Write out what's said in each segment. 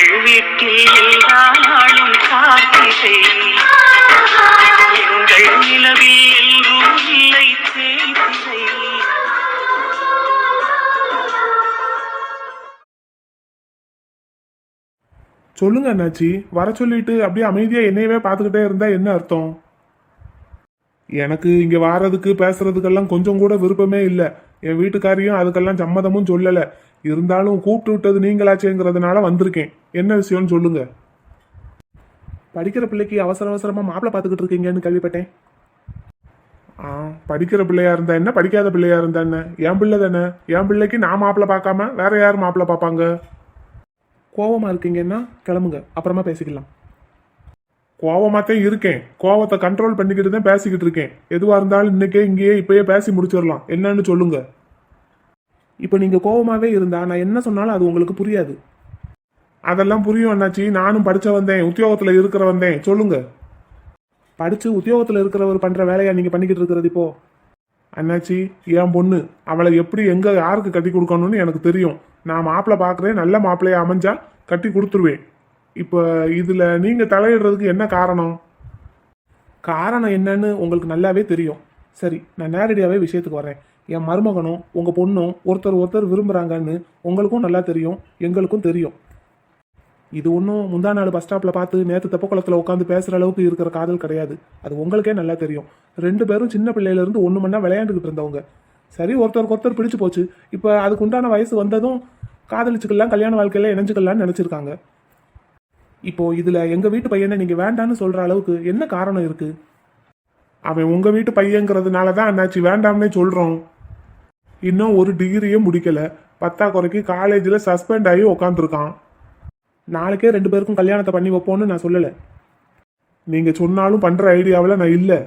எங்கள் வீட்டில் எல்லா நாளும் காத்திரை. எங்கள் நிலவில் எல்லோரும் இல்லை தேய்திரை சொல்லுங்க அண்ணாச்சி வர சொல்லிட்டு அப்படியே அமைதியா என்னையவே பார்த்துக்கிட்டே இருந்தா என்ன அர்த்தம்? எனக்கு இங்க வாரதுக்கு பேசுறதுக்கெல்லாம் கொஞ்சம் கூட விருப்பமே இல்லை. என் வீட்டுக்காரியும் அதுக்கெல்லாம் சம்மதமும் சொல்லல. இருந்தாலும் கூப்பிட்டு விட்டது நீங்களாச்சேங்கிறதுனால வந்திருக்கேன். என்ன விஷயம்னு சொல்லுங்க. படிக்கிற பிள்ளைக்கு அவசர அவசரமா மாப்பிள்ளை பார்த்துக்கிட்டு இருக்கீங்கன்னு கேள்விப்பட்டேன். ஆ படிக்கிற பிள்ளையா இருந்தா என்ன படிக்காத பிள்ளையா இருந்தா என்ன? என் பிள்ளை தானே? என் பிள்ளைக்கு நான் மாப்பிள்ளை பார்க்காம வேற யார் மாப்பிள்ளை பார்ப்பாங்க? கோவமா இருக்கீங்கன்னா கிளம்புங்க அப்புறமா பேசிக்கலாம். கோவமாத்தான் இருக்கேன். கோவத்தை கண்ட்ரோல் பண்ணிக்கிட்டு தான் பேசிக்கிட்டு இருக்கேன். எதுவா இருந்தாலும் இன்னைக்கே இங்கேயே இப்பயே பேசி முடிச்சிடலாம். என்னன்னு சொல்லுங்க. இப்போ நீங்க கோவமாவே இருந்தா நான் என்ன சொன்னாலும் அது உங்களுக்கு புரியாது. அதெல்லாம் புரியும் அண்ணாச்சி. நானும் படிச்ச வந்தேன். உத்தியோகத்துல இருக்கிற வந்தேன். சொல்லுங்க. படிச்சு உத்தியோகத்துல இருக்கிறவர் பண்ற வேலையா நீங்க பண்ணிக்கிட்டு இருக்கிறது இப்போ? அண்ணாச்சி என் பொண்ணு அவளை எப்படி எங்க யாருக்கு கட்டி கொடுக்கணும்னு எனக்கு தெரியும். நான் மாப்பிள்ளை பார்க்குறேன் நல்ல மாப்பிள்ளைய அமைஞ்சா கட்டி கொடுத்துருவேன். இப்போ இதுல நீங்க தலையிடுறதுக்கு என்ன காரணம்? காரணம் என்னன்னு உங்களுக்கு நல்லாவே தெரியும். சரி நான் நேரடியாகவே விஷயத்துக்கு வரேன். என் மருமகனும் உங்கள் பொண்ணும் ஒருத்தர் ஒருத்தர் விரும்புகிறாங்கன்னு உங்களுக்கும் நல்லா தெரியும் எங்களுக்கும் தெரியும். இது ஒன்றும் முந்தா நாள் பஸ் ஸ்டாப்பில் பார்த்து நேற்று தெப்பக்குளத்தில் உட்காந்து பேசுகிற அளவுக்கு இருக்கிற காதல் கிடையாது. அது உங்களுக்கே நல்லா தெரியும். ரெண்டு பேரும் சின்ன பிள்ளையிலேருந்து ஒன்று மணி விளையாண்டுக்கிட்டு இருந்தவங்க. சரி ஒருத்தருக்கு ஒருத்தர் பிடிச்சு போச்சு. இப்போ அதுக்கு உண்டான வயசு வந்ததும் காதலிச்சுக்கலாம் கல்யாண வாழ்க்கையில் இணைஞ்சுக்கலாம்னு நினச்சிருக்காங்க. இப்போ இதில் எங்கள் வீட்டு பையனை நீங்கள் வேண்டான்னு சொல்கிற அளவுக்கு என்ன காரணம் இருக்குது அவன் உங்கள் வீட்டு பையங்கிறதுனால தான் அண்ணாச்சி வேண்டாம்னே சொல்கிறோம் இன்னும் ஒரு டிகிரியே முடிக்கல. பத்தா குறைக்கு காலேஜில் சஸ்பெண்ட் ஆகி உக்காந்துருக்கான் நாளைக்கே ரெண்டு பேருக்கும் கல்யாணத்தை பண்ணி வைப்போம்னு நான் சொல்லலை. நீங்கள் சொன்னாலும் பண்ணுற ஐடியாவில் நான் இல்லை.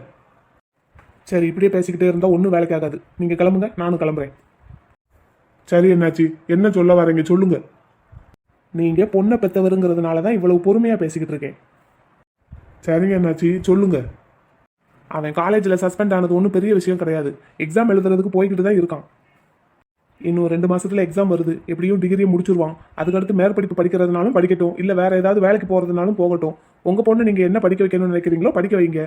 சரி இப்படியே பேசிக்கிட்டே இருந்தால் ஒன்றும் வேலைக்கு ஆகாது. நீங்கள் கிளம்புங்க நானும் கிளம்புறேன். சரி என்னாச்சு? என்ன சொல்ல வரீங்க? சொல்லுங்க. நீங்கள் பொண்ணை பெற்றவருங்கிறதுனால தான் இவ்வளவு பொறுமையாக பேசிக்கிட்டு இருக்கேன். சரிங்க என்னாச்சு? சொல்லுங்க. அவன் காலேஜில் சஸ்பெண்ட் ஆனது ஒன்றும் பெரிய விஷயம் கிடையாது. எக்ஸாம் எழுதுறதுக்கு போய்கிட்டு தான் இருக்கான். இன்னும் ரெண்டு மாசத்துல எக்ஸாம் வருது. எப்படியும் டிகிரியை முடிச்சிருவான். அதுக்கடுத்து மேற்படிப்பு படிக்கிறதுனாலும் படிக்கட்டும். இல்லை வேற ஏதாவது வேலைக்கு போறதுனாலும் போகட்டும். உங்க பொண்ணு நீங்க என்ன படிக்க வைக்கணும்னு நினைக்கிறீங்களோ படிக்க வைங்க.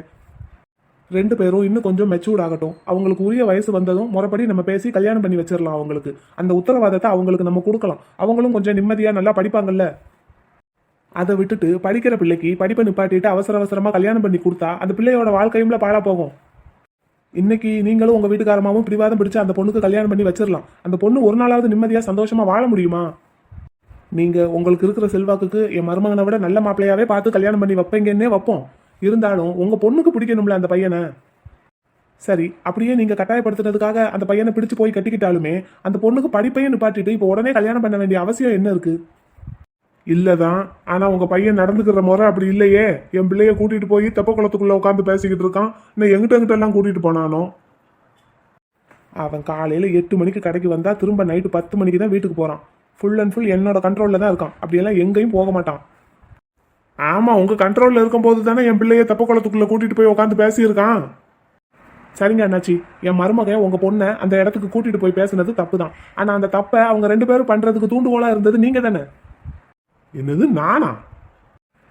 ரெண்டு பேரும் இன்னும் கொஞ்சம் மெச்சூர்ட் ஆகட்டும். அவங்களுக்கு உரிய வயசு வந்ததும் முறைப்படி நம்ம பேசி கல்யாணம் பண்ணி வச்சிடலாம் அவங்களுக்கு. அந்த உத்தரவாதத்தை அவங்களுக்கு நம்ம கொடுக்கலாம். அவங்களும் கொஞ்சம் நிம்மதியா நல்லா படிப்பாங்கல்ல. அதை விட்டுட்டு படிக்கிற பிள்ளைக்கு படிப்பை நிப்பாட்டிட்டு அவசர அவசரமா கல்யாணம் பண்ணி கொடுத்தா அந்த பிள்ளையோட வாழ்க்கையும்ல பாழா போகும். இன்னைக்கு நீங்களும் உங்க வீட்டுக்காரமாவும் பிடிவாதம் பிடிச்சு அந்த பொண்ணுக்கு கல்யாணம் பண்ணி வச்சிடலாம் அந்த பொண்ணு ஒரு நாளாவது நிம்மதியா சந்தோஷமா வாழ முடியுமா? நீங்க உங்களுக்கு இருக்கிற செல்வாக்குக்கு என் மருமகனை விட நல்ல மாப்பிள்ளையாவே பார்த்து கல்யாணம் பண்ணி வைப்பீங்கன்னே வைப்போம். இருந்தாலும் உங்க பொண்ணுக்கு பிடிக்கணும்ல அந்த பையனை? சரி அப்படியே நீங்க கட்டாயப்படுத்துனதுக்காக அந்த பையனை பிடிச்சு போய் கட்டிக்கிட்டாலுமே அந்த பொண்ணுக்கு படிப்பையும் நிப்பாட்டிட்டு இப்போ உடனே கல்யாணம் பண்ண வேண்டிய அவசியம் என்ன இருக்கு? இல்லை தான் ஆனால் உங்கள் பையன் நடந்துக்கிற முறை அப்படி இல்லையே. என் பிள்ளைய கூட்டிகிட்டு போய் தெப்ப குளத்துக்குள்ளே உட்காந்து பேசிக்கிட்டு இருக்கான். இன்னும் எங்கிட்ட எங்கிட்டெல்லாம் கூட்டிகிட்டு போனானோ? அவன் காலையில் எட்டு மணிக்கு கடைக்கு வந்தால் திரும்ப நைட்டு பத்து மணிக்கு தான் வீட்டுக்கு போகிறான் ஃபுல் அண்ட் ஃபுல் என்னோட கண்ட்ரோலில் தான் இருக்கான். அப்படியெல்லாம் எங்கேயும் போக மாட்டான். ஆமாம் உங்கள் கண்ட்ரோலில் இருக்கும்போது தானே என் பிள்ளைய தெப்ப குளத்துக்குள்ளே கூட்டிகிட்டு போய் உட்காந்து பேசியிருக்கான். சரிங்க அண்ணாச்சி. என் மருமகன் உங்கள் பொண்ணை அந்த இடத்துக்கு கூட்டிகிட்டு போய் பேசுனது தப்பு தான் ஆனால் அந்த தப்பை அவங்க ரெண்டு பேரும் பண்ணுறதுக்கு தூண்டுகோலாக இருந்தது நீங்கள் தானே என்னது நானா?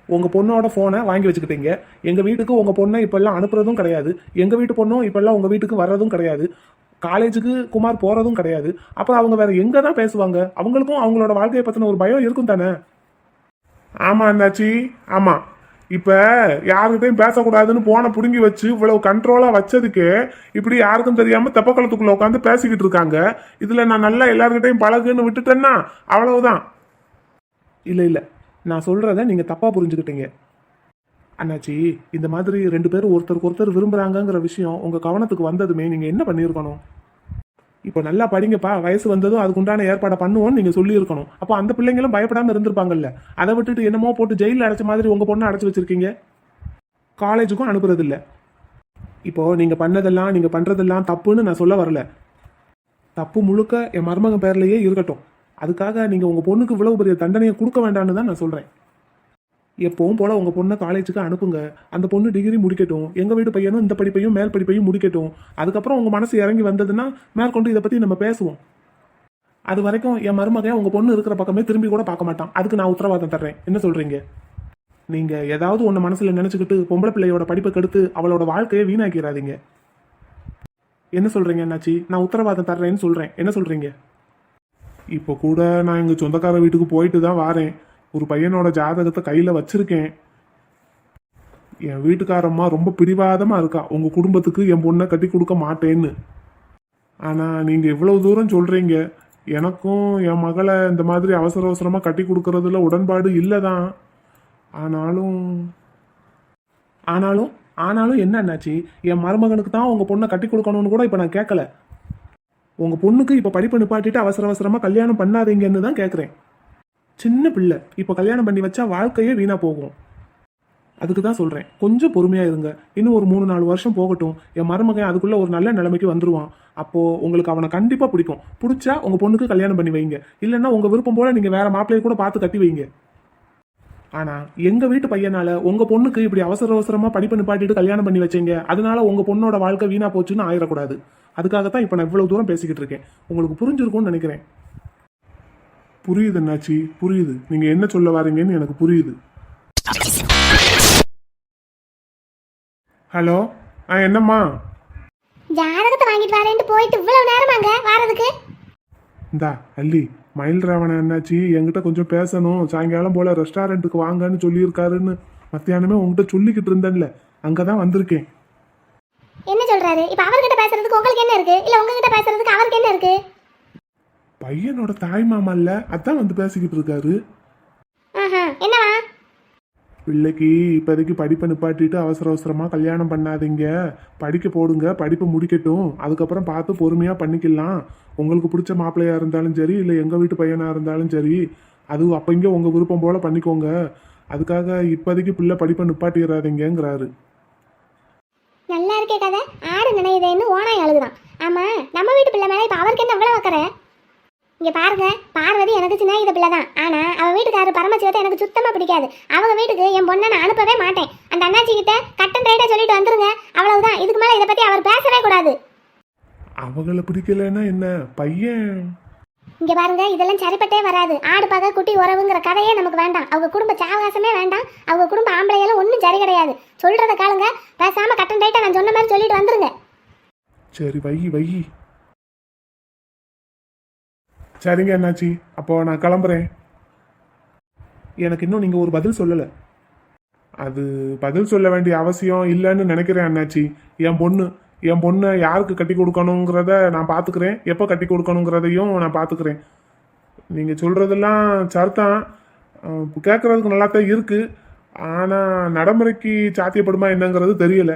உங்கள் பொண்ணோட ஃபோனை வாங்கி வச்சுக்கிட்டீங்க. எங்கள் வீட்டுக்கு உங்கள் பொண்ணை இப்போல்லாம் அனுப்புறதும் கிடையாது. எங்கள் வீட்டு பொண்ணும் இப்போல்லாம் உங்கள் வீட்டுக்கு வர்றதும் கிடையாது. காலேஜுக்கு குமார் போகிறதும் கிடையாது. அப்புறம் அவங்க வேறு எங்கே தான் பேசுவாங்க? அவங்களுக்கும் அவங்களோட வாழ்க்கையை பற்றின ஒரு பயம் இருக்கும் தானே? ஆமாம் அண்ணாச்சி. ஆமாம் இப்போ யாருக்கிட்டையும் பேசக்கூடாதுன்னு போன பிடுங்கி வச்சு இவ்வளவு கண்ட்ரோலாக வச்சதுக்கு இப்படி யாருக்கும் தெரியாமல் தெப்பக்குளத்துக்குள்ள உட்காந்து பேசிக்கிட்டு இருக்காங்க. இதில் நான் நல்லா எல்லாருக்கிட்டையும் பழகுன்னு விட்டுட்டேன்னா அவ்வளவுதான். இல்லை இல்லை. நான் சொல்கிறத நீங்கள் தப்பாக புரிஞ்சுக்கிட்டீங்க. அண்ணாச்சி இந்த மாதிரி ரெண்டு பேரும் ஒருத்தருக்கு ஒருத்தர் விரும்புகிறாங்கங்கிற விஷயம் உங்கள் கவனத்துக்கு வந்ததுமே நீங்கள் என்ன பண்ணியிருக்கணும்? இப்போ நல்லா படிங்கப்பா வயசு வந்ததும் அதுக்குண்டான ஏற்பாடை பண்ணுவோம்னு நீங்கள் சொல்லியிருக்கணும். அப்போ அந்த பிள்ளைங்களும் பயப்படாமல் இருந்திருப்பாங்கல்ல? அதை விட்டுட்டு என்னமோ போட்டு ஜெயிலில் அடைச்ச மாதிரி உங்கள் பொண்ணை அடைச்சி வச்சுருக்கீங்க? காலேஜுக்கும் அனுப்புறதில்ல. இப்போ நீங்கள் பண்ணதெல்லாம் நீங்கள் பண்ணுறதெல்லாம் தப்புன்னு நான் சொல்ல வரல. தப்பு முழுக்க என் மருமகன் பேர்லேயே இருக்கட்டும். அதுக்காக நீங்கள் உங்கள் பொண்ணுக்கு இவ்வளவு பெரிய தண்டனையை கொடுக்க வேண்டாம்னு தான் நான் சொல்கிறேன் எப்பவும் போல் உங்கள் பொண்ணை காலேஜுக்கு அனுப்புங்க. அந்த பொண்ணு டிகிரி முடிக்கட்டும். எங்கள் வீட்டு பையனும் இந்த படிப்பையும் மேல் படிப்பையும் முடிக்கட்டும். அதுக்கப்புறம் உங்கள் மனசு இறங்கி வந்ததுன்னா மேற்கொண்டு இதை பற்றி நம்ம பேசுவோம். அது வரைக்கும் என் மருமகன் உங்கள் பொண்ணு இருக்கிற பக்கமே திரும்பி கூட பார்க்க மாட்டான். அதுக்கு நான் உத்தரவாதம் தர்றேன். என்ன சொல்கிறீங்க நீங்கள் ஏதாவது ஒன்று மனசில் நினச்சிக்கிட்டு பொம்பளை பிள்ளையோட படிப்பை கெடுத்து அவளோட வாழ்க்கையை வீணாக்கிறாதீங்க. என்ன சொல்கிறீங்க என்னாச்சி நான் உத்தரவாதம் தர்றேன்னு சொல்கிறேன் என்ன சொல்கிறீங்க இப்போ கூட நான் எங்கள் சொந்தக்கார வீட்டுக்கு போயிட்டு தான் வாரேன். ஒரு பையனோட ஜாதகத்தை கையில் வச்சுருக்கேன். என் வீட்டுக்காரம்மா ரொம்ப பிடிவாதமாக இருக்கா. உங்கள் குடும்பத்துக்கு என் பொண்ணை கட்டி கொடுக்க மாட்டேன்னு. ஆனால் நீங்கள் இவ்வளோ தூரம் சொல்கிறீங்க எனக்கும் என் மகளை இந்த மாதிரி அவசர அவசரமாக கட்டி கொடுக்கறதுல உடன்பாடு இல்லை தான் ஆனாலும் ஆனாலும் ஆனாலும் என்ன என்னாச்சு என் மருமகனுக்கு தான் உங்கள் பொண்ணை கட்டி கொடுக்கணும்னு கூட இப்போ நான் கேட்கல உங்கள் பொண்ணுக்கு இப்போ படிப்பு நிப்பாட்டிட்டு அவசர அவசரமாக கல்யாணம் பண்ணாதீங்கன்னு தான் கேட்குறேன் சின்ன பிள்ளை இப்போ கல்யாணம் பண்ணி வச்சா வாழ்க்கையே வீணாக போகும். அதுக்கு தான் சொல்கிறேன் கொஞ்சம் பொறுமையாக இருங்க. இன்னும் ஒரு மூணு நாலு வருஷம் போகட்டும். என் மருமகன் அதுக்குள்ளே ஒரு நல்ல நிலைமைக்கு வந்துடுவான் அப்போது உங்களுக்கு அவனை கண்டிப்பாக பிடிக்கும். பிடிச்சா உங்கள் பொண்ணுக்கு கல்யாணம் பண்ணி வைங்க. இல்லைன்னா உங்கள் விருப்பம் போல் நீங்கள் வேறு மாப்பிள்ளையை கூட பார்த்து கட்டி வைங்க. ஆனா எங்க வீட்டு பையனால உங்க பொண்ணுக்கு இப்படி அவசர அவசரமா படிப்பு நிப்பாட்டிட்டு கல்யாணம் பண்ணி வச்சீங்க? அதனால உங்க பொண்ணோட வாழ்க்கை வீணா போச்சுன்னு ஆயிடக்கூடாது அதுக்காகத்தான் இப்ப நான் இவ்வளவு தூரம் பேசிக்கிட்டு இருக்கேன். உங்களுக்கு புரிஞ்சிருக்கும்னு நினைக்கிறேன். புரியுது அண்ணாச்சி புரியுது. நீங்க என்ன சொல்ல வாரீங்கன்னு எனக்கு புரியுது. ஹலோ ஆ என்னம்மா? ஜாதகத்தை வாங்கிட்டு வரேன்ட்டு போயிட்டு இவ்வளவு நேரமாங்க வாரதுக்கு? இந்தா அல்லி மயில் ராவணன் என்னாச்சு? என்கிட்ட கொஞ்சம் பேசணும். சாயங்காலம் போல ரெஸ்டாரண்ட்டுக்கு வாங்கன்னு சொல்லியிருக்காருன்னு மத்தியானமே உங்ககிட்ட சொல்லிக்கிட்டு இருந்தேன்ல. அங்கதான் வந்திருக்கேன். என்ன சொல்றாரு? இப்ப அவர்கிட்ட பேசுறதுக்கு உங்களுக்கு என்ன இருக்கு? இல்ல உங்ககிட்ட பேசுறதுக்கு அவருக்கு என்ன இருக்கு? பையனோட தாய் மாமா இல்ல? அதான் வந்து பேசிக்கிட்டு இருக்காரு. ஆஹா என்னவா? பிள்ளைக்கு இப்போதைக்கு படிப்பை நிப்பாட்டிட்டு அவசர அவசரமாக கல்யாணம் பண்ணாதீங்க. படிக்க போடுங்க படிப்பை முடிக்கட்டும். அதுக்கப்புறம் பார்த்து பொறுமையாக பண்ணிக்கலாம். உங்களுக்கு பிடிச்ச மாப்பிள்ளையாக இருந்தாலும் சரி இல்லை எங்கள் வீட்டு பையனாக இருந்தாலும் சரி அது இங்கே உங்கள் விருப்பம் போல் பண்ணிக்கோங்க. அதுக்காக இப்போதைக்கு பிள்ளை படிப்பை நிப்பாட்டிடுறாதீங்கிறாரு நல்லா இருக்கே கதை. ஆடு நினையுதேன்னு ஓனாய் அழுகுதான். ஆமா நம்ம வீட்டு பிள்ளை மேலே இப்போ அவருக்கு என்ன அவ்வளோ வைக்கிறேன் இங்க பாருங்க பார்வதி எனக்கு சின்ன இத பிள்ளை தான். ஆனா அவ வீட்டுக்காரர் பரமசிவத்தை எனக்கு சுத்தமா பிடிக்காது. அவங்க வீட்டுக்கு என் பொண்ணை நான் அனுப்பவே மாட்டேன். அந்த அண்ணாச்சி கிட்ட கட்டன் ரைட்டா சொல்லிட்டு வந்துருங்க. அவ்வளவுதான். இதுக்கு மேல இதை பத்தி அவர் பேசவே கூடாது. அவங்கள பிடிக்கலன்னா என்ன? பையன்? இங்க பாருங்க இதெல்லாம் சரிப்பட்டே வராது. ஆடு பகை குட்டி உறவுங்கிற கதையே நமக்கு வேண்டாம். அவங்க குடும்ப சாவகாசமே வேண்டாம். அவங்க குடும்ப ஆம்பளையெல்லாம் ஒன்றும் சரி கிடையாது. சொல்றத காலுங்க பேசாம கட்டன் ரைட்டா நான் சொன்ன மாதிரி சொல்லிட்டு வந்துருங்க. சரி வை வை. சரிங்க என்னாச்சி அப்போ நான் கிளம்புறேன். எனக்கு இன்னும் நீங்கள் ஒரு பதில் சொல்லலை. அது பதில் சொல்ல வேண்டிய அவசியம் இல்லைன்னு நினைக்கிறேன் அண்ணாச்சி. என் பொண்ணு என் பொண்ணை யாருக்கு கட்டி கொடுக்கணுங்கிறத நான் பார்த்துக்கிறேன் எப்போ கட்டி கொடுக்கணுங்கிறதையும் நான் பார்த்துக்கிறேன் நீங்கள் சொல்கிறதெல்லாம் சர்த்தான் கேட்குறதுக்கு நல்லா தான் இருக்குது ஆனால் நடைமுறைக்கு சாத்தியப்படுமா என்னங்கிறது தெரியல.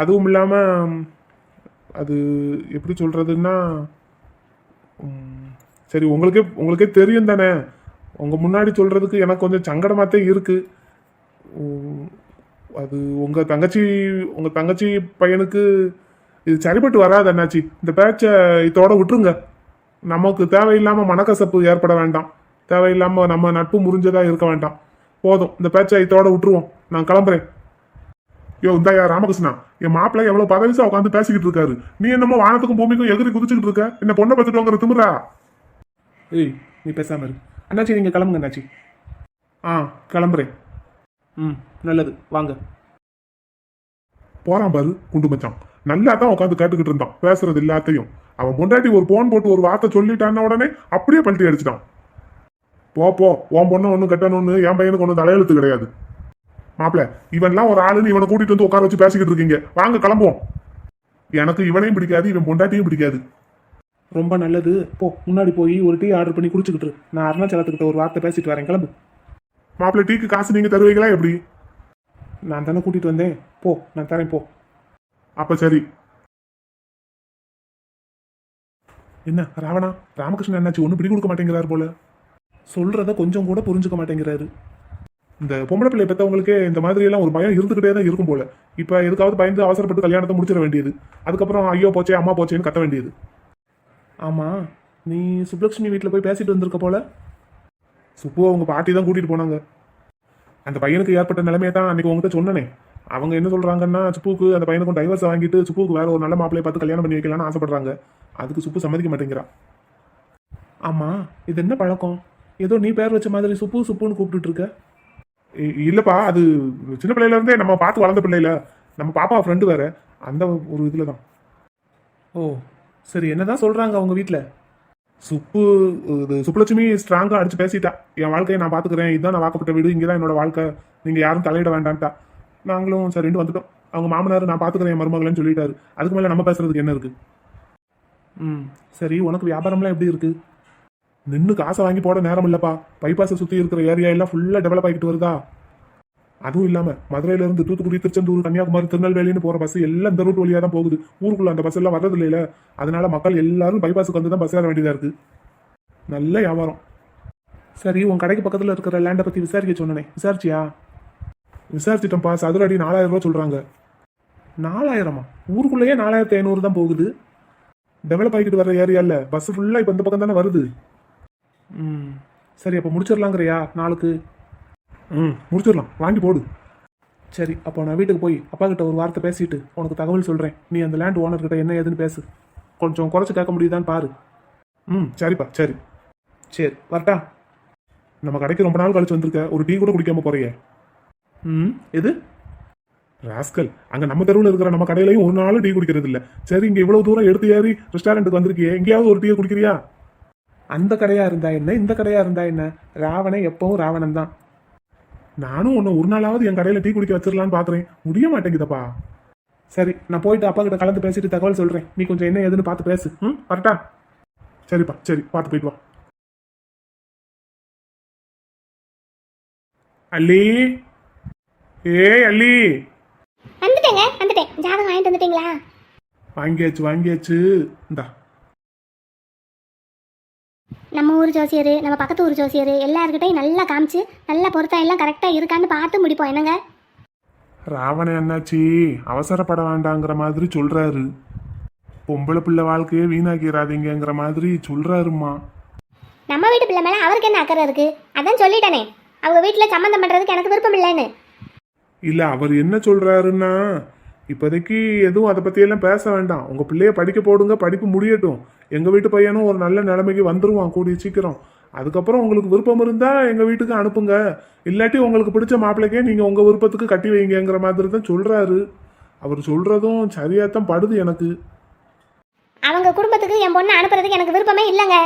அதுவும் இல்லாமல் அது எப்படி சொல்கிறதுன்னா சரி உங்களுக்கே உங்களுக்கே தெரியும் தானே? உங்கள் முன்னாடி சொல்கிறதுக்கு எனக்கு கொஞ்சம் சங்கடமாக தான் இருக்குது அது உங்கள் தங்கச்சி உங்கள் தங்கச்சி பையனுக்கு இது சரிப்பட்டு வராது அண்ணாச்சி. இந்த பேச்சை இதோட விட்டுருங்க. நமக்கு தேவையில்லாமல் மனக்கசப்பு ஏற்பட வேண்டாம். தேவையில்லாமல் நம்ம நட்பு முறிஞ்சதாக இருக்க வேண்டாம். போதும் இந்த பேச்சை இதோட விட்டுருவோம். நான் கிளம்புறேன். யோ இந்தாயா ராமகிருஷ்ணா. என் மாப்பிள்ளை எவ்வளோ பதவிசா உட்காந்து பேசிக்கிட்டு இருக்காரு. நீ என்னமோ வானத்துக்கும் பூமிக்கும் எகிரி குதிச்சுக்கிட்டு இருக்க. என்ன பொண்ணை பத்துட்டோங்கிற திமுறா ஏய் நீ பேசாமல் இரு. அண்ணாச்சி நீங்கள் கிளம்புங்க அண்ணாச்சி. ஆ கிளம்புறேன். ம் நல்லது. வாங்க. போகிறான் பாரு குண்டு மச்சான். நல்லா தான் உட்காந்து கேட்டுக்கிட்டு இருந்தான். பேசுறது எல்லாத்தையும். அவன் பொண்டாட்டி ஒரு போன் போட்டு ஒரு வார்த்தை சொல்லிட்டான உடனே அப்படியே பல்ட்டி அடிச்சிட்டான். போ போ. உன் பொண்ணு ஒன்றும் கட்டணும்னு என் பையனுக்கு ஒன்றும் தலையெழுத்து கிடையாது. மாப்பிள இவன்லாம் ஒரு ஆளுன்னு இவனை கூட்டிட்டு வந்து உட்கார வச்சு பேசிக்கிட்டு இருக்கீங்க. வாங்க கிளம்புவோம். எனக்கு இவனையும் பிடிக்காது இவன் பொண்டாட்டியும் பிடிக்காது. ரொம்ப நல்லது. போ முன்னாடி போய் ஒரு டீ ஆர்டர் பண்ணி குடிச்சுக்கிட்டு. நான் அருணாச்சலத்துக்கிட்ட ஒரு வார்த்தை பேசிட்டு வரேன். கிளம்பு. மாப்பிள்ள டீக்கு காசு நீங்க தருவீங்களா எப்படி? நான் தானே கூட்டிட்டு வந்தேன். போ நான் தரேன் போ. அப்ப சரி. என்ன ராவணா? ராமகிருஷ்ணன் என்னாச்சு? ஒன்றும் பிடி கொடுக்க மாட்டேங்கிறாரு போல. சொல்றத கொஞ்சம் கூட புரிஞ்சுக்க மாட்டேங்கிறாரு. இந்த பொம்பளை பிள்ளை பெற்றவங்களுக்கே இந்த மாதிரி எல்லாம் ஒரு பயம் இருந்துகிட்டே தான் இருக்கும் போல. இப்ப எதுக்காவது பயந்து அவசரப்பட்டு கல்யாணத்தை முடிச்சிட வேண்டியது. அதுக்கப்புறம் ஐயோ போச்சே அம்மா போச்சேன்னு கத்த வேண்டியது. ஆமாம் நீ சுப்லக்ஷ்மி வீட்டில் போய் பேசிட்டு வந்திருக்க போல. சுப்பு அவங்க பாட்டி தான் கூட்டிகிட்டு போனாங்க. அந்த பையனுக்கு ஏற்பட்ட நிலைமையை தான் அன்றைக்கி உங்ககிட்ட சொன்னனே. அவங்க என்ன சொல்கிறாங்கன்னா சுப்புக்கு அந்த பையனுக்கும் டைவர்ஸ் வாங்கிட்டு சுப்புக்கு வேறு ஒரு நல்ல மாப்பிள்ளைய பார்த்து கல்யாணம் பண்ணி வைக்கலாம்னு ஆசைப்படுறாங்க. அதுக்கு சுப்பு சம்மதிக்க மாட்டேங்கிறா. ஆமாம் இது என்ன பழக்கம்? ஏதோ நீ பேர் வச்ச மாதிரி சுப்பு சுப்புன்னு கூப்பிட்டுட்டு இருக்க. இ- அது சின்ன பிள்ளையிலேருந்தே நம்ம பார்த்து வளர்ந்த பிள்ளையில. நம்ம பாப்பா ஃப்ரெண்டு வேறு. அந்த ஒரு இதில் தான் ஓ சரி என்னதான் சொல்றாங்க அவங்க வீட்டில் சுப்பு இது சுப்புலட்சுமி ஸ்ட்ராங்கா அடிச்சு பேசிட்டா. என் வாழ்க்கையை நான் பாத்துக்கிறேன். இதுதான் நான் வாக்கப்பட்ட வீடு. இங்கதான் என்னோட வாழ்க்கை. நீங்க யாரும் தலையிட வேண்டான்ட்டா. நாங்களும் சரின்னு வந்துட்டோம். அவங்க மாமனார் நான் பாத்துக்கிறேன் என் மருமகளன்னு சொல்லிட்டாரு. அதுக்கு மேல நம்ம பேசுறதுக்கு என்ன இருக்கு? ம் சரி உனக்கு வியாபாரம்லாம் எப்படி இருக்கு? நின்று காசை வாங்கி போட நேரம் இல்லப்பா. பைபாஸை சுத்தி இருக்கிற ஏரியா எல்லாம் ஃபுல்லா டெவலப் ஆகிட்டு வருதா? அதுவும் இல்லாம மதுரையில இருந்து தூத்துக்குடி திருச்செந்தூர் கன்னியாகுமரி திருநெல்வேலின்னு போற பஸ் எல்லாம் இந்த ரூட் வழியா தான் போகுது. ஊருக்குள்ள அந்த பஸ் எல்லாம் வர்றது இல்லையில. அதனால மக்கள் எல்லாரும் பைபாஸுக்கு வந்து தான் பஸ் ஏற வேண்டியதா இருக்கு. நல்ல வியாபாரம். சரி உன் கடைக்கு பக்கத்துல இருக்கிற லேண்டை பத்தி விசாரிக்க சொன்னனே. விசாரிச்சியா? விசாரிச்சிட்டோம்ப்பா சதுர அடி நாலாயிரம் ரூபா சொல்றாங்க. நாலாயிரமா? ஊருக்குள்ளேயே நாலாயிரத்தி ஐநூறு தான் போகுது. டெவலப் ஆகிட்டு வர ஏரியால பஸ் ஃபுல்லா இப்போ இந்த பக்கம் தானே வருது. ம். சரி அப்போ முடிச்சிடலாங்கிறியா நாளுக்கு? ம் முடிச்சிடலாம். வாங்கி போடு. சரி அப்போ நான் வீட்டுக்கு போய் அப்பா கிட்ட ஒரு வார்த்தை பேசிட்டு உனக்கு தகவல் சொல்கிறேன் நீ அந்த லேண்ட் ஓனர் கிட்ட என்ன ஏதுன்னு பேசு. கொஞ்சம் குறைச்சி கேட்க முடியுதான்னு பாரு. ம் சரிப்பா சரி. சரி வரட்டா. நம்ம கடைக்கு ரொம்ப நாள் கழிச்சு வந்திருக்க ஒரு டீ கூட குடிக்காம போறியே. ம் எது? ராஸ்கல் அங்க நம்ம தெருவில் இருக்கிற நம்ம கடையிலையும் ஒரு நாளும் டீ குடிக்கிறது இல்ல. சரி இங்க இவ்வளவு தூரம் எடுத்து ஏறி ரெஸ்டாரண்ட்டுக்கு வந்திருக்கியே எங்கேயாவது ஒரு டீ குடிக்கிறியா? அந்த கடையா இருந்தா என்ன? இந்த கடையா இருந்தா என்ன? ராவணன் எப்பவும் ராவணன் தான் நானும் உன்னை ஒரு நாளாவது என் கடையில டீ குடிக்க வச்சிடலான்னு பாக்குறேன். முடிய மாட்டேங்குதப்பா. சரி நான் போயிட்டு அப்பா கிட்ட கலந்து பேசிட்டு தகவல் சொல்றேன். நீ கொஞ்சம் என்ன ஏதுன்னு பார்த்து பேசு. ம் வரட்டா? சரிப்பா சரி பார்த்து போயிட்டு வா. அல்லி ஏய் அல்லி வந்துட்டேங்க வந்துட்டேன். ஜாதகம் வாங்கிட்டு வந்துட்டீங்களா? வாங்கியாச்சு வாங்கியாச்சு. இந்தா. நம்ம ஊர் ஜோசியர் நம்ம பக்கத்து ஊர் ஜோசியர் எல்லாருக்கிட்டையும் நல்லா காமிச்சு நல்லா பொருத்தம் எல்லாம் கரெக்டாக இருக்கான்னு பார்த்து முடிப்போம். என்னங்க? ராவண அண்ணாச்சி அவசரப்பட வேண்டாங்கிற மாதிரி சொல்றாரு. பொம்பளை பிள்ளை வாழ்க்கையை வீணாக்கிறாதீங்கங்கிற மாதிரி சொல்றாருமா நம்ம வீட்டு பிள்ளை மேலே அவருக்கு என்ன அக்கறை இருக்கு? அதான் சொல்லிட்டேனே. அவங்க வீட்டில் சம்மந்தம் பண்ணுறதுக்கு எனக்கு விருப்பம் இல்லைன்னு. இல்ல அவர் என்ன சொல்றாருன்னா இப்போதைக்கு எதுவும் அதை பற்றியெல்லாம் பேச வேண்டாம். உங்கள் பிள்ளைய படிக்க போடுங்க படிப்பு முடியட்டும். எங்கள் வீட்டு பையனும் ஒரு நல்ல நிலைமைக்கு வந்துடுவான் கூடிய சீக்கிரம். அதுக்கப்புறம் உங்களுக்கு விருப்பம் இருந்தால் எங்கள் வீட்டுக்கு அனுப்புங்க. இல்லாட்டி உங்களுக்கு பிடிச்ச மாப்பிள்ளைக்கே நீங்கள் உங்கள் விருப்பத்துக்கு கட்டி வைங்கிற மாதிரி தான் சொல்கிறாரு அவர் சொல்கிறதும் சரியாக தான் படுது எனக்கு. அவங்க குடும்பத்துக்கு என் பொண்ணை அனுப்புறதுக்கு எனக்கு விருப்பமே இல்லைங்க.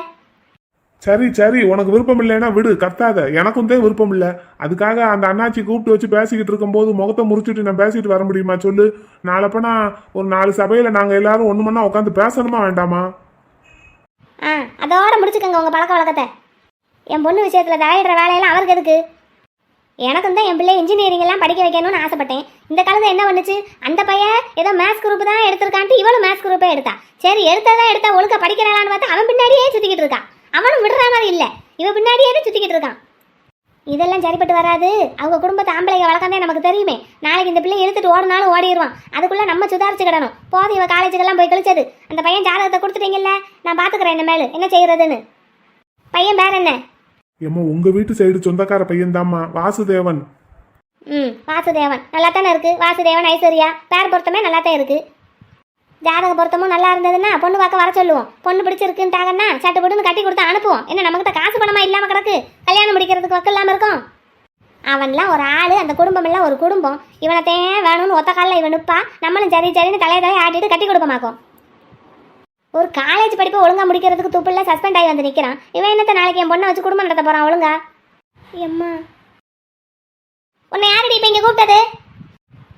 சரி சரி உனக்கு விருப்பம் இல்லைன்னா விடு கத்தாத. எனக்கும் தான் விருப்பம் இல்லை அதுக்காக அந்த அண்ணாச்சி கூப்பிட்டு வச்சு பேசிக்கிட்டு இருக்கும்போது முகத்தை முறிச்சிட்டு நான் பேசிட்டு வர முடியுமா சொல்லு? நாளப்பனா ஒரு நாலு சபையில நாங்க எல்லாரும் ஒண்ணு மண்ணா உட்காந்து பேசணுமா வேண்டாமா? ஆ அதோட முடிச்சுக்கோங்க உங்கள் பழக்க வழக்கத்தை. என் பொண்ணு விஷயத்தில் தலையிடுற வேலையெல்லாம் அவருக்கு எதுக்கு? எனக்கும் தான் என் பிள்ளை இன்ஜினியரிங் எல்லாம் படிக்க வைக்கணும்னு ஆசைப்பட்டேன். இந்த காலத்தில் என்ன பண்ணுச்சு? அந்த பையன் ஏதோ மேத்ஸ் குரூப் தான் எடுத்திருக்கான்ட்டு இவளும் மேத்ஸ் குரூப்பே எடுத்தா. சரி எடுத்ததான் எடுத்தா ஒழுக்க படிக்கிறாளான்னு பார்த்தா அவன் பின்னாடியே சுற்றிக்கிட்டு இருக்கான் அவனும் விடுற மாதிரி இல்லை. இவன் பின்னாடியே தான் சுற்றிக்கிட்டு இருக்கான். இதெல்லாம் சரிப்பட்டு வராது. அவங்க குடும்பத்தை ஆம்பளைங்க வளர்க்கந்தே நமக்கு தெரியுமே. நாளைக்கு இந்த பிள்ளை இழுத்துட்டு ஓடினாலும் ஓடிடுவான். அதுக்குள்ள நம்ம சுதாரிச்சுக்கிடணும் போதும் இவ காலேஜுக்கெல்லாம் போய் கழிச்சது. அந்த பையன் ஜாதகத்தை கொடுத்துட்டீங்கல்ல? நான் பாத்துக்கிறேன் என்ன மேலு. என்ன செய்யறதுன்னு. பையன் பேர் என்ன? ஏம்மா உங்க வீட்டு சைடு சொந்தக்கார பையன் வாசுதேவன். ம் வாசுதேவன். நல்லா தானே இருக்கு? வாசுதேவன் ஐஸ்வர்யா. பேர் பொருத்தமே நல்லா தான் இருக்கு. ஜாதக பொருத்தமும் நல்லா இருந்ததுன்னா பொண்ணு பார்க்க வர சொல்லுவோம். பொண்ணு பிடிச்சிருக்குன்ட்டாங்கன்னா சட்டு போட்டுன்னு கட்டி கொடுத்து அனுப்புவோம். என்ன நம்மகிட்ட காசு பணமா இல்லாம கிடக்கு. கல்யாணம் முடிக்கிறதுக்கு வக்கம் இல்லாம இருக்கும். அவன்லாம் ஒரு ஆள் அந்த குடும்பம் எல்லாம் ஒரு குடும்பம். இவனை இவனத்தையே வேணும்னு ஒத்த காலில் இவன் நிப்பா. நம்மளும் சரி சரின்னு தலையை தலையை ஆட்டிட்டு கட்டி கொடுப்பமாக்கும். ஒரு காலேஜ் படிப்பை ஒழுங்காக முடிக்கிறதுக்கு துப்பில்ல சஸ்பெண்ட் ஆகி வந்து நிற்கிறான் இவன் என்னத்த நாளைக்கு என் பொண்ணை வச்சு குடும்பம் நடத்த போகிறான் ஒழுங்கா? எம்மா உன்னை யாரடி இப்போ இங்கே கூப்பிட்டது?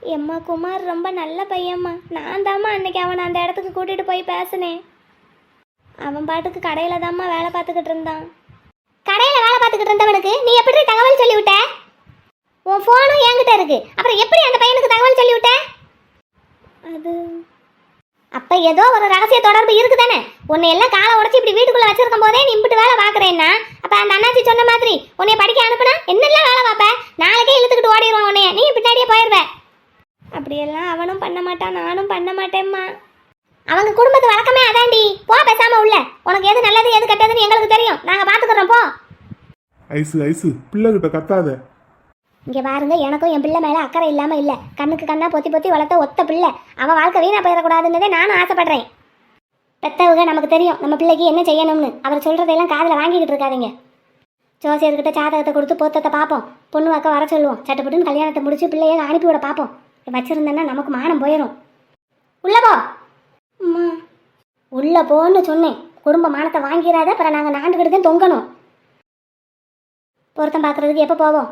எம்மா குமார் ரொம்ப நல்ல பையம்மா நான் தாம்மா அன்னைக்கு அவனை அந்த இடத்துக்கு கூட்டிகிட்டு போய் பேசினேன். அவன் பாட்டுக்கு கடையில் தாம்மா வேலை பார்த்துக்கிட்டு இருந்தான். கடையில் வேலை பார்த்துக்கிட்டு இருந்தவனுக்கு நீ எப்படி தகவல் சொல்லிவிட்ட? உன் ஃபோனும் என்கிட்ட இருக்கு. அப்புறம் எப்படி அந்த பையனுக்கு தகவல் சொல்லிவிட்ட? அது அப்போ ஏதோ ஒரு ரகசிய தொடர்பு இருக்கு தானே உன்னை எல்லாம் காலை உடச்சி இப்படி வீட்டுக்குள்ளே வச்சிருக்கும் போதே நீ இப்படி வேலை பார்க்குறேன்னா அப்போ அந்த அண்ணாச்சி சொன்ன மாதிரி உன்னை படிக்க அனுப்புனா என்னெல்லாம் வேலை பார்ப்ப? நாளைக்கே இழுத்துக்கிட்டு ஓடிடுவான் உன்னைய. நீ பின்னாடியே போயிடுவ. அப்படியெல்லாம் அவனும் பண்ண மாட்டான் நானும் பண்ண மாட்டேம்மா. அவங்க குடும்பத்து வழக்கமே அதாண்டி போ பேசாம உள்ள. உனக்கு எது நல்லது எது கெட்டதுன்னு எங்களுக்கு தெரியும். நாங்க பாத்துக்கிறோம் போ. ஐசு ஐசு பிள்ளைகிட்ட கத்தாத. இங்க பாருங்க எனக்கும் என் பிள்ளை மேல அக்கறை இல்லாம இல்ல. கண்ணுக்கு கண்ணா பொத்தி பொத்தி வளர்த்த ஒத்த பிள்ளை. அவன் வாழ்க்கை வீணா போயிடக்கூடாதுன்னதே நானும் ஆசைப்படுறேன். பெத்தவங்க நமக்கு தெரியும் நம்ம பிள்ளைக்கு என்ன செய்யணும்னு. அவர் சொல்கிறதையெல்லாம் காதில் வாங்கிக்கிட்டு இருக்காதீங்க. ஜோசியர்கிட்ட ஜாதகத்தை கொடுத்து பொருத்தத்தை பார்ப்போம். பொண்ணு வாக்க வர சொல்லுவோம். சட்டப்பட்டுன்னு கல்யாணத்தை முடிச்சு பிள்ளைய அனுப்பி விட பார்ப்போம். வச்சிருந்தேன்னா நமக்கு மானம் போயிடும் உள்ள போ. அம்மா. உள்ள போன்னு சொன்னேன். குடும்ப மானத்தை வாங்கிறாத அப்புறம் நாங்கள் நாண்டுக்கிட்டு தான் தொங்கணும். பொருத்தம் பார்க்கறதுக்கு எப்போ போவோம்?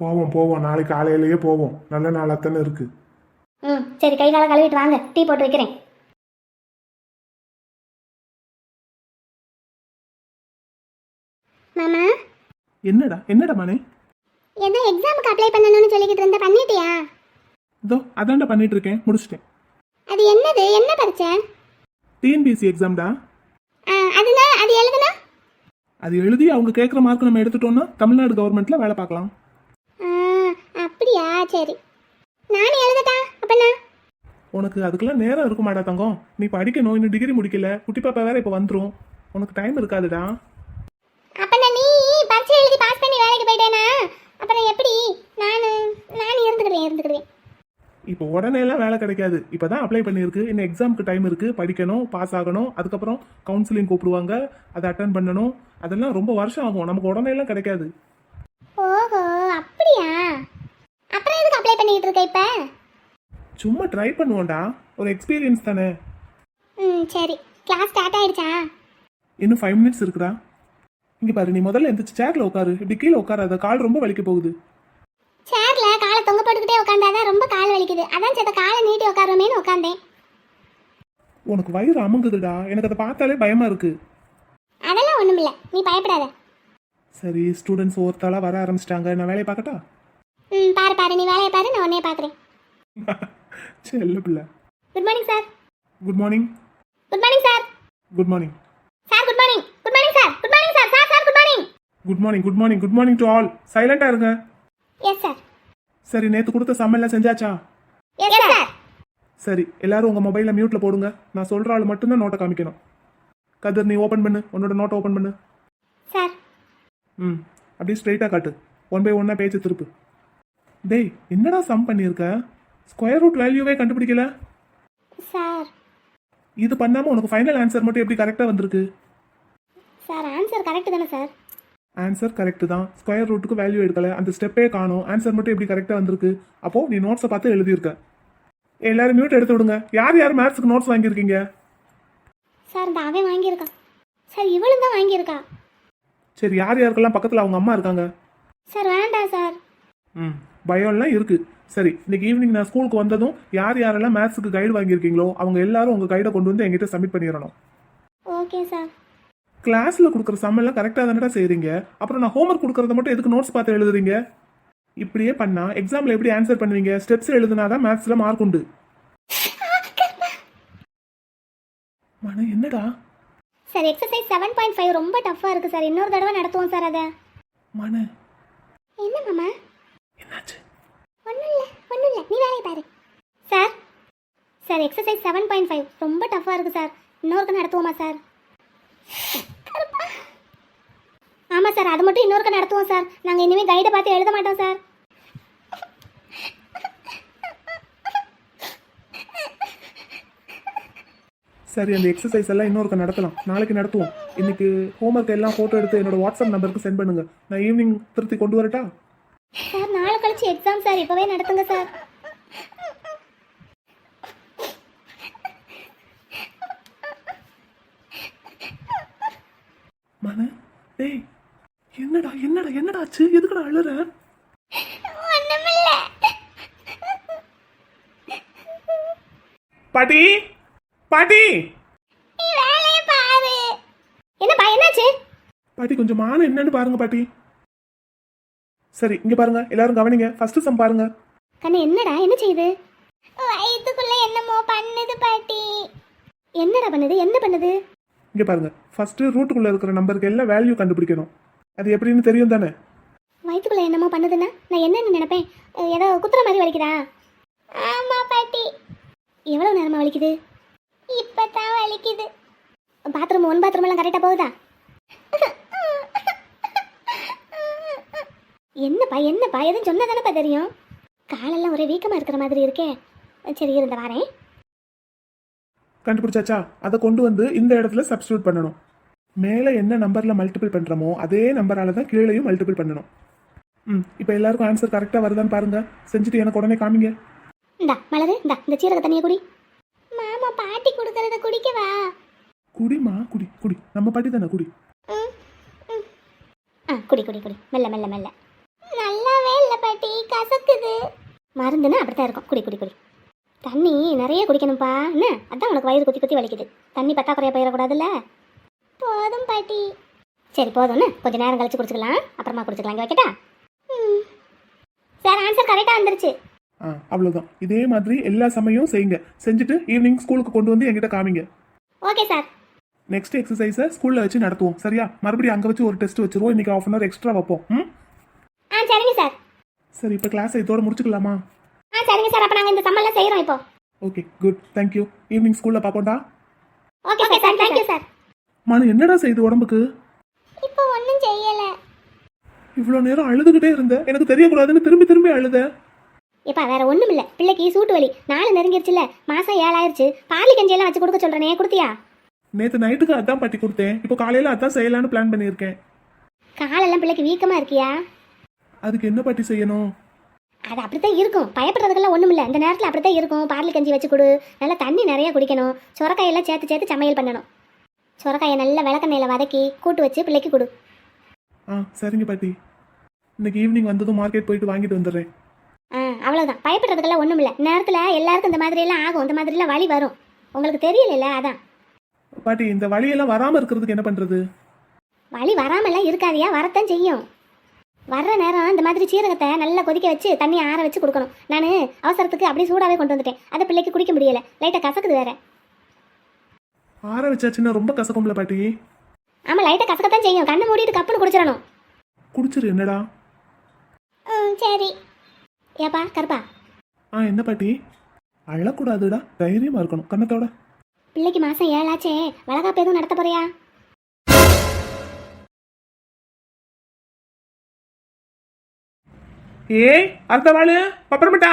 போவோம் போவோம். நாளைக்கு காலையிலேயே போவோம். நல்ல நாளாத்தானே இருக்கு. ம் சரி கை காலை கழுவிட்டு வாங்க. டீ போட்டு வைக்கிறேன். மாமா. என்னடா என்னடா மனே? ஏதோ எக்ஸாமுக்கு அப்ளை பண்ணணும்னு சொல்லிக்கிட்டு இருந்த பண்ணிட்டியா? இதோ அதான்டா பண்ணிட்டு இருக்கேன் முடிச்சிட்டேன். அது என்னது? என்ன பரீட்சை டிஎன்பிஎஸ்சி எக்ஸாம்டா ஆ, அதுனா அது எழுதுனா? அது எழுதி அவங்க கேட்குற மார்க் நம்ம எடுத்துட்டோம்னா தமிழ்நாடு கவர்மெண்ட்ல வேலை பார்க்கலாம். ஆ, அப்படியா? சரி. நானும் எழுதட்டா? அப்பனா உனக்கு அதுக்கெல்லாம் நேரம் இருக்குமாடா தங்கம். நீ படிக்கணும் இன்னும் டிகிரி முடிக்கல. குட்டி பாப்பா வேற இப்போ வந்துரும். உனக்கு டைம் இருக்காதுடா. அப்பனா நீ பரீட்சை எழுதி பாஸ் பண்ணி வேலைக்கு போயிட்டேனா? அப்புறம் எப்படி? நான் நான் இருந்துக்கிடுவேன் இருந்துக்கிடுவேன். இப்போ உடனே எல்லாம் வேலை கிடைக்காது. இப்பதான் அப்ளை பண்ணியிருக்கு. இன்னும் எக்ஸாமுக்கு டைம் இருக்கு. படிக்கணும் பாஸ் ஆகணும். அதுக்கப்புறம் கவுன்சிலிங் கூப்பிடுவாங்க. அதை அட்டன் பண்ணணும். அதெல்லாம் ரொம்ப வருஷம் ஆகும். நமக்கு உடனே எல்லாம் கிடைக்காது. ஓஹோ அப்படியா? அப்புறம் எதுக்கு அப்ளை பண்ணிக்கிட்டு இருக்க இப்போ? சும்மா ட்ரை பண்ணுவோம்டா. ஒரு எக்ஸ்பீரியன்ஸ் தானே. ம் சரி. கிளாஸ் ஸ்டார்ட் ஆயிடுச்சா? இன்னும் ஃபைவ் மினிட்ஸ் இருக்குடா. இங்க பாரு நீ முதல்ல எந்திரிச்சு சேர்ல உட்காரு. இப்படி கீழே உட்காராத. கால் ரொம்ப வலிக்க போகுது. தொங்க போட்டுக்கிட்டே உட்காந்தாதான் ரொம்ப கால் வலிக்குது. அதான் சேத்த காலை நீட்டி உட்காருமேனு உட்காந்தேன் உனக்கு வயிறு அமுங்குதுடா. எனக்கு அதை பார்த்தாலே பயமா இருக்கு. அதெல்லாம் ஒண்ணுமில்ல. நீ பயப்படாத. சரி ஸ்டூடெண்ட்ஸ் ஒருத்தாளா வர ஆரம்பிச்சிட்டாங்க. நான் வேலையை பார்க்கட்டா? ம் பாரு பாரு. நீ வேலையை பாரு நான் உன்னைய பார்க்குறேன். சரி இல்லை பிள்ளை good morning sir good morning good morning sir good morning sir good morning good morning sir good morning sir sir sir good morning good morning good morning good morning to all சைலண்டா இருங்க. Yes sir சரி நேத்து கொடுத்த சமையல்லாம் செஞ்சாச்சா? சரி எல்லாரும் உங்க மொபைல மியூட்ல போடுங்க. நான் சொல்ற ஆள் மட்டும்தான் நோட்டை காமிக்கணும். கதிர் நீ ஓபன் பண்ணு. உன்னோட நோட்டை ஓபன் பண்ணு. சார் ம் அப்படியே ஸ்ட்ரைட்டா காட்டு. ஒன் பை ஒன்னா பேஜ் திருப்பு. டேய் என்னடா சம் பண்ணியிருக்க? ஸ்கொயர் ரூட் வேல்யூவே கண்டுபிடிக்கல? சார் இது பண்ணாம உனக்கு ஃபைனல் ஆன்சர் மட்டும் எப்படி கரெக்டா வந்திருக்கு? சார் ஆன்சர் கரெக்ட் தானே சார் ஆன்சர் கரெக்ட் தான். ஸ்கொயர் ரூட்டுக்கு வேல்யூ எடுக்கல. அந்த ஸ்டெப்பே காணும். ஆன்சர் மட்டும் எப்படி கரெக்டா வந்திருக்கு? அப்போ நீ நோட்ஸை பார்த்து எழுதியிருக்க. எல்லாரும் மியூட் எடுத்து விடுங்க. யார் யார் மேத்ஸுக்கு நோட்ஸ் வாங்கியிருக்கீங்க? சார் இந்த அவன் வாங்கியிருக்கான் சார் இவளும் தான் வாங்கியிருக்கா. சரி யார் யாருக்கெல்லாம் பக்கத்தில் அவங்க அம்மா இருக்காங்க? சார் வேண்டாம் சார் ம் பயம்லாம் இருக்கு. சரி இன்னைக்கு ஈவினிங் நான் ஸ்கூலுக்கு வந்ததும் யார் யாரெல்லாம் மேத்ஸுக்கு கைடு வாங்கியிருக்கீங்களோ அவங்க எல்லாரும் உங்க கைடை கொண்டு வந்து எங்கிட்ட சப்மிட் பண்ணிடணும். ஓகே சார் கிளாஸ்ல கொடுக்குற சம்மெல்லாம் கரெக்டாக தானடா செய்றீங்க? அப்புறம் நான் ஹோம்ஒர்க் கொடுக்கறத மட்டும் எதுக்கு நோட்ஸ் பார்த்து எழுதுறீங்க? இப்படியே பண்ணா எக்ஸாம்ல எப்படி ஆன்சர் பண்ணுவீங்க? ஸ்டெப்ஸ் எழுதுனாதான் மேத்ஸ்ல மார்க் உண்டு. மன என்னடா? Sir exercise seven point five ரொம்ப டஃப்பாக இருக்குது சார் இன்னொரு தடவை நடத்துவோம் சார் அதை. மன. என்ன மாமா? என்னாச்சு? ஒன்றும் இல்லை ஒன்றும் இல்லை. நீ வேலையை பாரு. Sir sir exercise seven point five ரொம்ப டஃப்பாக இருக்குது சார் இன்னொருக்க நடத்துவோமா சார் ஆமாம் சார் அது மட்டும் இன்னொருக்க நடத்துவோம் சார். நாங்கள் இனிமேல் கைடை பார்த்து எழுத மாட்டோம் சார். சரி அந்த எக்ஸசைஸ் எல்லாம் இன்னொருக்க நடத்தலாம். நாளைக்கு நடத்துவோம். இன்னைக்கு ஹோம்ஒர்க் எல்லாம் ஃபோட்டோ எடுத்து என்னோட வாட்ஸ்அப் நம்பருக்கு சென்ட் பண்ணுங்க. நான் ஈவினிங் திருத்தி கொண்டு வரட்டா? சார் நாளை கழிச்சு எக்ஸாம் சார். இப்போவே நடத்துங்க சார் மன டேய் என்னடா என்னடா என்னடா ஆச்சு எதுக்குடா அழுற? பாட்டி? பாட்டி? என்னப்பா என்னாச்சு? பாட்டி கொஞ்சம் மான என்னன்னு பாருங்க பாட்டி. சரி இங்க பாருங்க. எல்லாரும் கவனிங்க. ஃபர்ஸ்ட் சம் பாருங்க. கண்ணு என்னடா? என்ன செய்யுது வயிற்றுக்குள்ள என்னமோ பண்ணுது பாட்டி. என்னடா பண்ணுது? என்ன பண்ணுது? இங்க பாருங்க. ஃபர்ஸ்ட் ரூட்டுக்குள்ள இருக்கிற நம்பருக்கு எல்லாம் வேல்யூ கண்டுபிடிக்கணும். அது எப்படின்னு தெரியும் தானே? வயிற்றுக்குள்ள என்னமோ பண்ணுதுன்னா நான் என்னென்னு நினைப்பேன். ஏதோ குத்துற மாதிரி வலிக்குதா? ஆமாம் பாட்டி. எவ்வளோ நேரமாக வலிக்குது? இப்போ தான் வலிக்குது. பாத்ரூம் ஒன் பாத்ரூம் எல்லாம் கரெக்டாக போகுதா? என்னப்பா என்னப்பா? எதுவும் சொன்னதானப்பா தெரியும்? காலெல்லாம் ஒரே வீக்கமாக இருக்கிற மாதிரி இருக்கே. சரி இருந்த வாரேன். கண்டுபிடிச்சாச்சா? அதை கொண்டு வந்து இந்த இடத்துல சப்ஸ்டியூட் பண்ணணும். மேலே என்ன நம்பரில் மல்டிபிள் பண்ணுறோமோ அதே நம்பரால் தான் கீழேயும் மல்டிபிள் பண்ணணும். ம் இப்போ எல்லாருக்கும் ஆன்சர் கரெக்டாக வருதான்னு பாருங்க. செஞ்சுட்டு எனக்கு உடனே காமிங்க. இந்தா மலரு இந்தா இந்த சீரக தண்ணியை குடி. மாமா பாட்டி கொடுக்கறத குடிக்கவா? குடிமா குடி குடி. நம்ம பாட்டி தானே குடி. ஆ குடி குடி குடி. மெல்ல மெல்ல மெல்ல. நல்லாவே இல்லை பாட்டி கசக்குது. மருந்துன்னா அப்படித்தான் இருக்கும். குடி குடி குடி. தண்ணி நிறைய குடிக்கணும்ப்பா என்ன? அதான் உனக்கு வயிறு குத்தி குத்தி வலிக்குது. தண்ணி பத்தாக்குறையா போயிடக்கூடாதுல்ல போதும் பாட்டி. சரி போதும்னு கொஞ்ச நேரம் கழிச்சு குடிச்சுக்கலாம். அப்புறமா குடிச்சுக்கலாம் இங்கே வைக்கட்டா? ம். சார் ஆன்சர் கரெக்டாக வந்துருச்சு. ஆ அவ்வளோதான் இதே மாதிரி எல்லா சமயம் செய்யுங்க. செஞ்சுட்டு ஈவினிங் ஸ்கூலுக்கு கொண்டு வந்து என்கிட்ட காமிங்க. ஓகே சார் நெக்ஸ்ட் எக்ஸசைஸை ஸ்கூலில் வச்சு நடத்துவோம். சரியா? மறுபடியும் அங்கே வச்சு ஒரு டெஸ்ட் வச்சிருவோம். இன்னைக்கு ஆஃப் அன் ஹவர் எக்ஸ்ட்ரா வைப்போம். ம்? ஆ சரிங்க சார் சரி இப்போ கிளாஸ் இதோட முடிச்சுக்கலாமா? ஆ சரிங்க சார் அப்போ நாங்கள் இந்த சம்மல்லாம் செய்கிறோம் இப்போ. ஓகே குட் தேங்க்யூ ஈவினிங் ஸ்கூலில் பார்ப்போம்டா. Okay sir thank you sir Manu என்னடா செய்யுது உடம்புக்கு? இப்போ ஒன்றும் செய்யலை. இவ்வளோ நேரம் அழுதுகிட்டே இருந்த? எனக்கு தெரியக்கூடாதுன்னு திரும்பி திரும்பி அழுத. இப்பா வேற ஒண்ணும் இல்ல பிள்ளைக்கு சூட்டு வலி. நாலு நெருங்கிருச்சுல மாசம் ஏழாயிருச்சு. பாலி கஞ்சி எல்லாம் வச்சு கொடுக்க சொல்றேனே கொடுத்தியா? நேற்று நைட்டுக்கு அதான் பட்டி கொடுத்தேன். இப்போ காலையில் அதான் செய்யலான்னு பிளான் பண்ணியிருக்கேன். காலெல்லாம் பிள்ளைக்கு வீக்கமா இருக்கியா? அதுக்கு என்ன பட்டி செய்யணும்? அது அப்படித்தான் இருக்கும். பயப்படுறதுக்கெல்லாம் ஒண்ணும் இல்ல இந்த நேரத்துல அப்படித்தான் இருக்கும். பாலி கஞ்சி வச்சு கொடு. நல்லா தண்ணி நிறைய குடிக்கணும். சுரக்காயெல்லாம் சேர்த்து சேர்த்து சமையல் பண்ணணும். சுரக்காயை நல்லா விளக்கெண்ணெயில வதக்கி கூட்டு வச்சு பிள்ளைக்கு கொடு. ஆ சரிங்க பாட்டி. இன்னைக்கு ஈவினிங் வந்ததும் மார்க்கெட் போயிட்டு வாங்கிட்டு வந்துடுறேன். ஆ அவ்வளவுதான். பயப்படுறதுக்கெல்லாம் ஒண்ணும் இல்ல நேரத்துல எல்லாருக்கும் இந்த மாதிரி எல்லாம் ஆகும். இந்த மாதிரி எல்லாம் வலி வரும். உங்களுக்கு தெரியல அதான். பாட்டி இந்த வழியெல்லாம் வராமல் இருக்கிறதுக்கு என்ன பண்ணுறது வலி வராமலாம் இருக்காதியா? வரத்தான் செய்யும். வர்ற நேரம் இந்த மாதிரி சீரகத்தை நல்லா கொதிக்க வச்சு தண்ணி ஆற வச்சு கொடுக்கணும். நான் அவசரத்துக்கு அப்படியே சூடாவே கொண்டு வந்துட்டேன். அதை பிள்ளைக்கு குடிக்க முடியல. லைட்டாக கசக்குது வேற. ஆற வச்சாச்சுன்னா ரொம்ப கசக்கும்ல பாட்டி. ஆமாம் லைட்டாக கசக்கத்தான் செய்யும். கண்ணை மூடிட்டு கப்புன்னு குடிச்சிடணும். குடிச்சிரு என்னடா? ம் சரி. ஏப்பா கருப்பா. ஆ என்ன பாட்டி? அழக்கூடாதுடா தைரியமாக இருக்கணும் கண்ணத்தோட பிள்ளைக்கு மாதம் ஏழாச்சே வளகாப்பு எதுவும் நடத்த போறியா? ஏய் அடுத்த வாழு அப்புறமேட்டா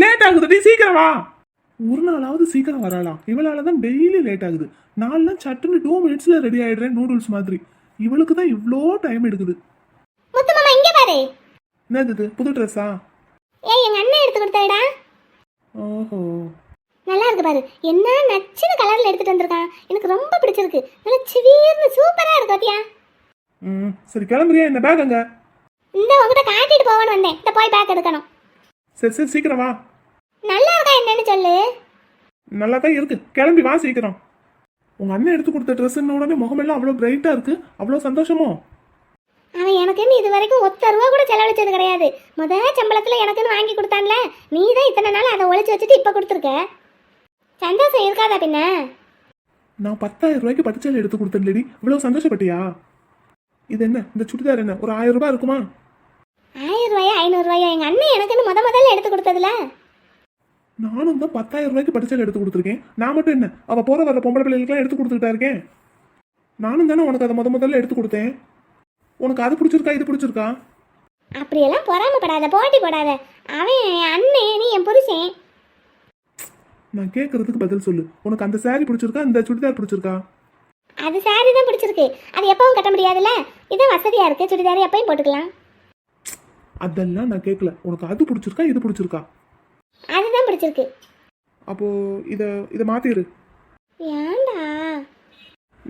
லேட் ஆகுதுடி சீக்கிரம் வா. ஒரு நாளாவது சீக்கிரம் வராளாம் இவளால தான் டெய்லி லேட் ஆகுது. நான்லாம் சட்டுன்னு டூ மினிட்ஸ்ல ரெடி ஆயிடுறேன் நூடுல்ஸ் மாதிரி. இவளுக்கு தான் இவ்வளோ டைம் எடுக்குது. முத்து மாமா இங்கே பாரு. என்னது இது? புது ட்ரெஸ்ஸா ஏய் எங்கள் அண்ணன் எடுத்து கொடுத்தாடா ஓஹோ. நல்லா இருக்கு பாரு. என்ன நச்சுன்னு கலரில் எடுத்துட்டு வந்திருக்கான். எனக்கு ரொம்ப பிடிச்சிருக்கு. நல்லா சிவீர்னு சூப்பராக இருக்கு பாத்தியா? ம் சரி கிளம்புறியா? என்ன பேக் அங்க. இந்த உங்ககிட்ட காட்டிட்டு போவேன்னு வந்தேன். இந்த போய் பேக் எடுக்கணும். சரி சரி சீக்கிரம் வா. நல்லா இருக்கா என்னன்னு சொல்லு. நல்லா தான் இருக்கு. கிளம்பி வா சீக்கிரம். உங்க அண்ணன் எடுத்து கொடுத்த ட்ரெஸ்ன்னு உடனே முகமெல்லாம் அவ்வளோ பிரைட்டா இருக்கு. அவ்வளோ சந்தோஷமோ? அவன் எனக்குன்னு இது வரைக்கும் ஒத்த ரூபா கூட செலவழிச்சது கிடையாது. முத சம்பளத்துல எனக்குன்னு வாங்கி கொடுத்தான்ல. நீ தான் இத்தனை நாள் அதை ஒழிச்சு வச்சுட்டு இப்ப கொடுத்துருக்க? சந்தோஷம் இருக்காதா பின்ன? நான் பத்தாயிரம் ரூபாய்க்கு பட்டுச்சேலை எடுத்து கொடுத்தேன் லேடி இவ்வளோ சந்தோஷப்பட்டியா? இது என்ன? இந்த சுடிதார் என்ன? ஒரு ஆயிரம் ரூபாய் இருக்குமா? ஆயிரம் ரூபாயா ஐநூறு ரூபாயா? எங்க அண்ணன் எனக்குன்னு முத முதல்ல எடுத்து கொடுத்ததுல. நானும் தான் பத்தாயிரம் ரூபாய்க்கு பட்டுச்சேலை எடுத்து கொடுத்துருக்கேன். நான் மட்டும் என்ன? அவ போற வர பொம்பளை பிள்ளைகளுக்குலாம் எடுத்து கொடுத்துக்கிட்டா இருக்கேன். நானும் தானே உனக்கு அதை முத முதல்ல எடுத்து கொடுத்தேன்? உனக்கு அது பிடிச்சிருக்கா இது பிடிச்சிருக்கா? அப்படியெல்லாம் பொறாமப்படாத போட்டி போடாத. அவன் என் அண்ணன் நீ என் புருஷன். நான் கேட்கறதுக்கு பதில் சொல்லு. உனக்கு அந்த saree பிடிச்சிருக்கா இந்த சுடிதார் பிடிச்சிருக்கா? அது சாரி தான் பிடிச்சிருக்கு. அது எப்பவும் கட்ட முடியாதுல்ல? இதான் வசதியா இருக்கு. சுடிதார் எப்பயும் போட்டுக்கலாம். அதெல்லாம் நான் கேட்கல உனக்கு அது பிடிச்சிருக்கா இது பிடிச்சிருக்கா? அதுதான் பிடிச்சிருக்கு. அப்போ இதை இதை மாத்திரு. ஏன்டா?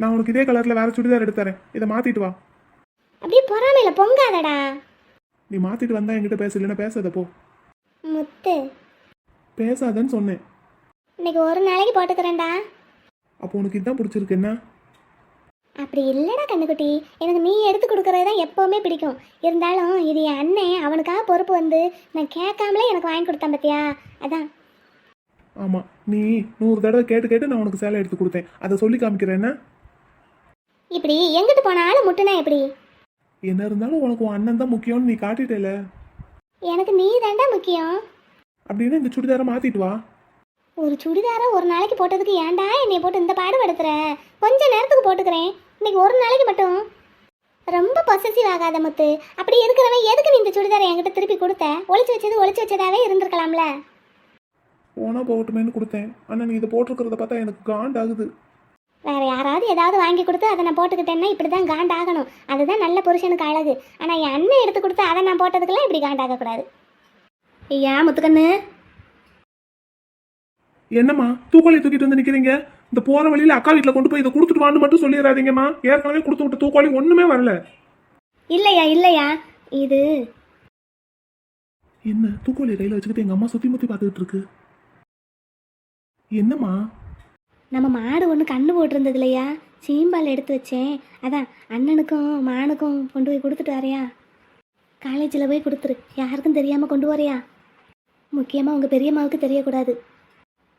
நான் உனக்கு இதே கலர்ல வேற சுடிதார் எடுத்து தரேன். இதை மாத்திட்டு வா. அப்படியே பொறாமையில பொங்காதடா. நீ மாத்திட்டு வந்தா என்கிட்ட பேச இல்லைன்னா பேசாத போ. முத்து. பேசாதன்னு சொன்னேன். இன்னைக்கு ஒரு நாளைக்கு போட்டுக்கிறேன்டா. அப்போ உனக்கு இதான் பிடிச்சிருக்கு என்ன? அப்படி இல்லைடா கண்ணுக்குட்டி. எனக்கு நீ எடுத்து கொடுக்கறது தான் எப்போவுமே பிடிக்கும். இருந்தாலும் இது என் அண்ணன் அவனுக்காக பொறுப்பு வந்து நான் கேட்காமலே எனக்கு வாங்கி கொடுத்தான் பார்த்தியா அதான். ஆமா நீ நூறு தடவை கேட்டு கேட்டு நான் உனக்கு சேலை எடுத்து கொடுத்தேன். அதை சொல்லி காமிக்கிறேன் என்ன? இப்படி எங்கிட்டு போனாலும் முட்டுனா எப்படி? என்ன இருந்தாலும் உனக்கு உன் அண்ணன் தான் முக்கியம்னு நீ காட்டிட்டேல. எனக்கு நீ தாண்டா முக்கியம். அப்படின்னா இந்த சுடிதாரை மாத்திட்டு வா. ஒரு சுடிதாரை ஒரு நாளைக்கு போட்டதுக்கு ஏன்டா என்னை போட்டு இந்த பாடுபடுத்துற கொஞ்ச நேரத்துக்கு போட்டுக்கிறேன். இன்னைக்கு ஒரு நாளைக்கு மட்டும். ரொம்ப பொசசிவ் ஆகாத முத்து. அப்படி இருக்கிறவன் எதுக்கு நீ இந்த சுடிதாரை என்கிட்ட திருப்பி கொடுத்த? ஒளிச்சு வச்சது ஒளிச்சு வச்சதாவே இருந்திருக்கலாம்ல. போனா போகட்டுமேன்னு கொடுத்தேன். ஆனால் நீ இதை போட்டிருக்கிறத பார்த்தா எனக்கு காண்டாகுது. வேற யாராவது ஏதாவது வாங்கி கொடுத்து அதை நான் போட்டுக்கிட்டேன்னா இப்படி தான் காண்டாகணும். அதுதான் நல்ல புருஷனுக்கு அழகு. ஆனால் என் அண்ணன் எடுத்து கொடுத்து அதை நான் போட்டதுக்கெல்லாம் இப்படி காண்டாகக்கூடாது. ஐயா முத்துக்கண்ணு. என்னம்மா தூக்கோலி தூக்கிட்டு வந்து நிக்கிறீங்க? இந்த போற வழியில அக்கா வீட்டுல கொண்டு போய் இதை கொடுத்துட்டு வான்னு மட்டும் சொல்லிடாதீங்கம்மா ஏற்கனவே கொடுத்து விட்ட தூக்கோலி ஒண்ணுமே வரல. இல்லையா இல்லையா? இது. என்ன தூக்கோலி கையில வச்சுக்கிட்டு எங்க அம்மா சுத்தி முத்தி பார்த்துக்கிட்டு இருக்கு? என்னம்மா? நம்ம மாடு ஒன்று கண்ணு போட்டிருந்தது இல்லையா சீம்பால் எடுத்து வச்சேன். அதான் அண்ணனுக்கும் மானுக்கும் கொண்டு போய் கொடுத்துட்டு வரையா? காலேஜில் போய் கொடுத்துரு. யாருக்கும் தெரியாமல் கொண்டு வரையா முக்கியமாக உங்கள் பெரியம்மாவுக்கு தெரியக்கூடாது.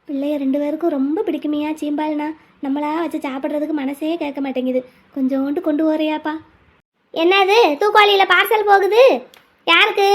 பிள்ளைய ரெண்டு பேருக்கும் ரொம்ப பிடிக்குமையா சீம்பால்னா? நம்மளா வச்சு சாப்பிட்றதுக்கு மனசே கேட்க மாட்டேங்குது. கொஞ்சோண்டு கொண்டு வரையாப்பா என்னது? தூக்குவாளியில் பார்சல் போகுது. யாருக்கு?